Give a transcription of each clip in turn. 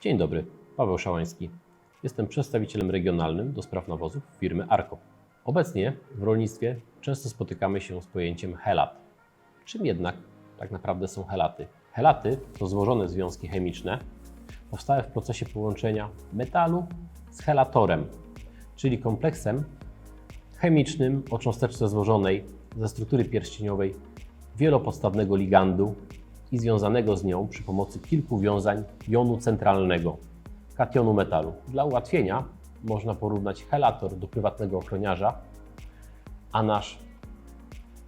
Dzień dobry, Paweł Szałański. Jestem przedstawicielem regionalnym do spraw nawozów firmy Arco. Obecnie w rolnictwie często spotykamy się z pojęciem helat. Czym jednak tak naprawdę są helaty? Helaty to złożone związki chemiczne powstałe w procesie połączenia metalu z helatorem, czyli kompleksem chemicznym o cząsteczce złożonej ze struktury pierścieniowej wielopodstawnego ligandu i związanego z nią przy pomocy kilku wiązań jonu centralnego, kationu metalu. Dla ułatwienia można porównać helator do prywatnego ochroniarza, a nasz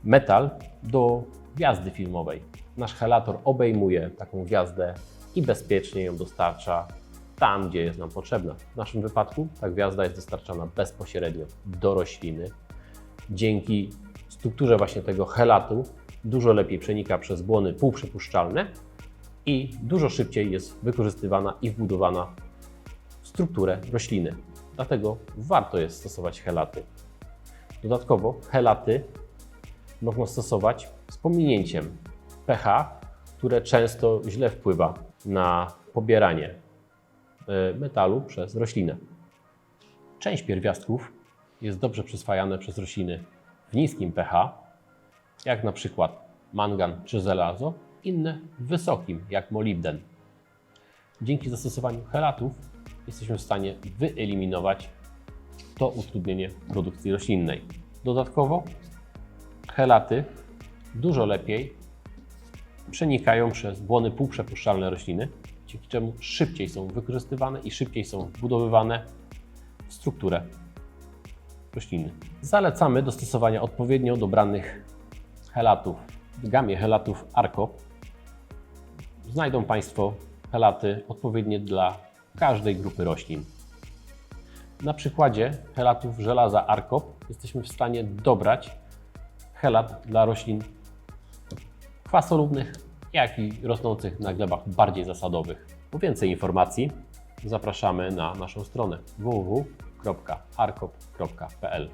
metal do gwiazdy filmowej. Nasz helator obejmuje taką gwiazdę i bezpiecznie ją dostarcza tam, gdzie jest nam potrzebna. W naszym wypadku ta gwiazda jest dostarczana bezpośrednio do rośliny. Dzięki strukturze właśnie tego helatu dużo lepiej przenika przez błony półprzepuszczalne i dużo szybciej jest wykorzystywana i wbudowana w strukturę rośliny. Dlatego warto jest stosować helaty. Dodatkowo helaty można stosować z pominięciem pH, które często źle wpływa na pobieranie e, metalu przez roślinę. Część pierwiastków jest dobrze przyswajane przez rośliny w niskim pH, jak na przykład mangan czy żelazo, inne wysokim, jak molibden. Dzięki zastosowaniu helatów jesteśmy w stanie wyeliminować to utrudnienie produkcji roślinnej. Dodatkowo helaty dużo lepiej przenikają przez błony półprzepuszczalne rośliny, dzięki czemu szybciej są wykorzystywane i szybciej są wbudowywane w strukturę rośliny. Zalecamy do stosowania odpowiednio dobranych helatów. W gamie helatów Arco znajdą Państwo helaty odpowiednie dla każdej grupy roślin. Na przykładzie helatów żelaza Arco jesteśmy w stanie dobrać helat dla roślin kwasolubnych, jak i rosnących na glebach bardziej zasadowych. Po więcej informacji zapraszamy na naszą stronę www.arkop.pl.